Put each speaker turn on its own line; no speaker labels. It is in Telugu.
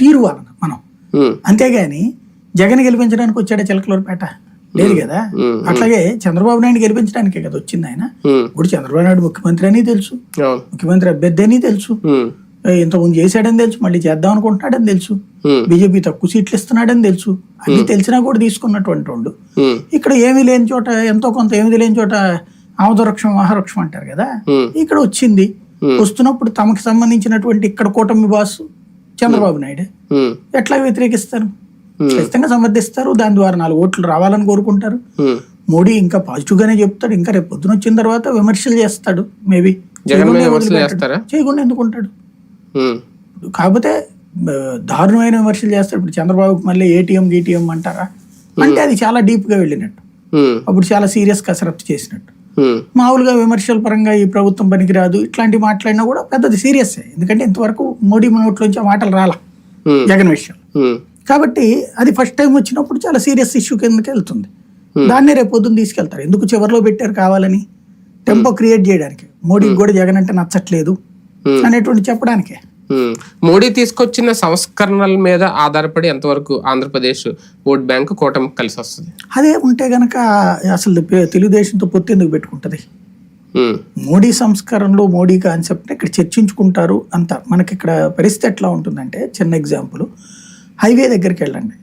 తీరు వలన మనం. అంతేగాని జగన్ గెలిపించడానికి వచ్చాడా చిలకలూరుపేట. లేదు కదా? అట్లాగే చంద్రబాబు నాయుడు గెలిపించడానికే కదా వచ్చింది ఆయన. ఇప్పుడు చంద్రబాబు నాయుడు ముఖ్యమంత్రి అని తెలుసు. ముఖ్యమంత్రి అభ్యర్థి అని తెలుసు. ఇంతకుముందు చేశాడని తెలుసు మళ్ళీ చేద్దాం అనుకుంటున్నాడని తెలుసు. బీజేపీ తక్కువ సీట్లు ఇస్తున్నాడని తెలుసు. అన్ని తెలిసినా కూడా తీసుకున్నటువంటి వాళ్ళు. ఇక్కడ ఏమీ లేని చోట ఎంతో కొంత ఏమీ లేని చోట ఆమదవృక్షం మహావృక్షం అంటారు కదా? ఇక్కడ వచ్చింది. వస్తున్నప్పుడు తమకు సంబంధించినటువంటి ఇక్కడ కూటమి బాస్ చంద్రబాబు నాయుడు. ఎట్లా వ్యతిరేకిస్తారు? ఖచ్చితంగా సమర్థిస్తారు దాని ద్వారా నాలుగు ఓట్లు రావాలని కోరుకుంటారు. మోడీ ఇంకా పాజిటివ్ గానే చెప్తాడు. ఇంకా రేపు పొద్దున వచ్చిన తర్వాత విమర్శలు చేస్తాడు మేబీ. చేయకుండా ఎందుకుంటాడు కాకపోతే దారుణమైన విమర్శలు చేస్తాడు. ఇప్పుడు చంద్రబాబుకి మళ్ళీ ఏటీఎం గీటీఎం అంటారా? అంటే అది చాలా డీప్గా వెళ్ళినట్టు అప్పుడు చాలా సీరియస్ కసరత్తు చేసినట్టు. మామూలుగా విమర్శల పరంగా ఈ ప్రభుత్వం పనికిరాదు. ఇట్లాంటి మాట్లాడినా కూడా పెద్దది సీరియస్ ఎందుకంటే ఇంతవరకు మోడీ నోట్లోంచి ఆ మాటలు రాలా.
ఉమ్,
జగన్ విషయం.
ఉమ్,
కాబట్టి అది ఫస్ట్ టైం వచ్చినప్పుడు చాలా సీరియస్ ఇష్యూ కిందకి వెళ్తుంది. దాన్నే రేపు పొద్దున్న తీసుకెళ్తారు. ఎందుకు చివరిలో పెట్టారు కావాలని? టెంపో క్రియేట్ చేయడానికి. మోడీకి కూడా జగన్ అంటే నచ్చట్లేదు
Hmm.
అనేటువంటి చెప్పడానికే.
మోడీ తీసుకొచ్చిన సంస్కరణల మీద ఆధారపడి ఎంతవరకు ఆంధ్రప్రదేశ్ ఓట్ బ్యాంక్ కూటమి కలిసి వస్తుంది?
అదే ఉంటే గనక అసలు తెలుగుదేశంతో పొత్తు ఎందుకు పెట్టుకుంటది?
ఉమ్,
మోడీ సంస్కరణలు మోడీ కాన్సెప్ట్ ఇక్కడ చర్చించుకుంటారు అంత. మనకి ఇక్కడ పరిస్థితి ఎట్లా ఉంటుందంటే చిన్న ఎగ్జాంపుల్. హైవే దగ్గరికి వెళ్ళండి.